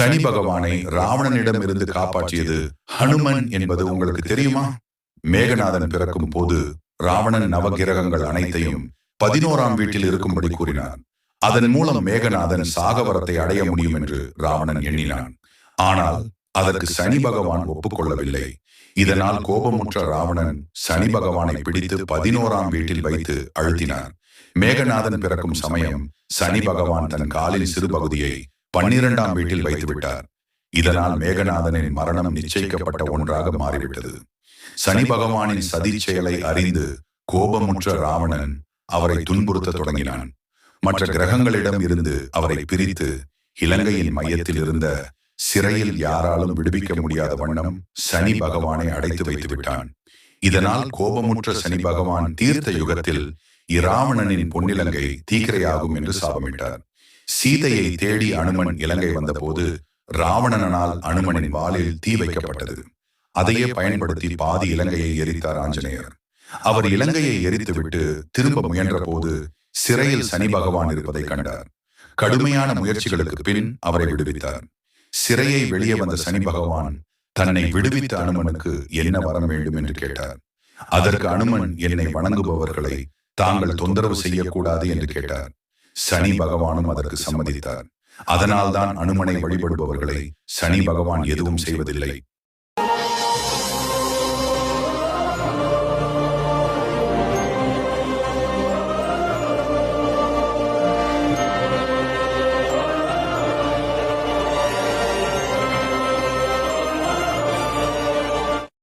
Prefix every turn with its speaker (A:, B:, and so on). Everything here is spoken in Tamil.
A: சனி பகவானை ராவணனிடம் இருந்து காப்பாற்றியது ஹனுமன் என்பது உங்களுக்கு தெரியுமா? மேகநாதன் பிறக்கும் போது ராவணன் நவகிரகங்கள் அனைத்தையும் பதினோராம் வீட்டில் இருக்கும்படி கூறினார் அதன் மூலம் மேகநாதன் சாகவரத்தை அடைய முடியும் என்று ராவணன் எண்ணினான். ஆனால் அதற்கு சனி பகவான் ஒப்புக்கொள்ளவில்லை. இதனால் கோபமுற்ற ராவணன் சனி பகவானை பிடித்து பதினோராம் வீட்டில் வைத்து அழுத்தினார் மேகநாதன் பிறக்கும் சமயம் சனி பகவான் தன் காலின் சிறு பகுதியை பன்னிரண்டாம் வீட்டில் வைத்து விட்டார் இதனால் மேகநாதனின் மரணம் நிச்சயிக்கப்பட்ட ஒன்றாக மாறிவிட்டது. சனி பகவானின் சதி செயலை அறிந்து கோபமுற்ற ராவணன் அவரை துன்புறுத்த தொடங்கினான். மற்ற கிரகங்களிடம் இருந்து அவரை பிரித்து இலங்கையின் மையத்தில் இருந்த சிறையில் யாராலும் விடுவிக்க முடியாத வண்ணம் சனி பகவானை அடைத்து வைத்து விட்டான் இதனால் கோபமுற்ற சனி பகவான் தீர்த்த யுகத்தில் இராவணனின் பொன்னிலங்கை தீக்கிரையாகும் என்று சாபமிட்டார். சீதையை தேடி அனுமன் இலங்கை வந்தபோது ராவணனால் அனுமனின் வாளில் தீ வைக்கப்பட்டது. அதையே பயன்படுத்தி பாதி இலங்கையை எரித்தார் ஆஞ்சநேயர். அவர் இலங்கையை எரித்துவிட்டு திரும்ப முயன்ற போது சிறையில் சனி பகவான் இருப்பதை கண்டார். கடுமையான முயற்சிகளுக்கு பின் அவரை விடுவித்தார். சிறையை வெளியே வந்த சனி பகவான் தன்னை விடுவித்த அனுமனுக்கு என்ன வரம் வேண்டும் என்று கேட்டார். அதற்கு அனுமன் என்னை வணங்குபவர்களை தாங்கள் தொந்தரவு செய்யக்கூடாது என்று கேட்டார். சனி பகவானும் அதற்கு சம்மதித்தார். அதனால்தான் அனுமனை வழிபடுபவர்களை சனி பகவான் எதுவும் செய்வதில்லை.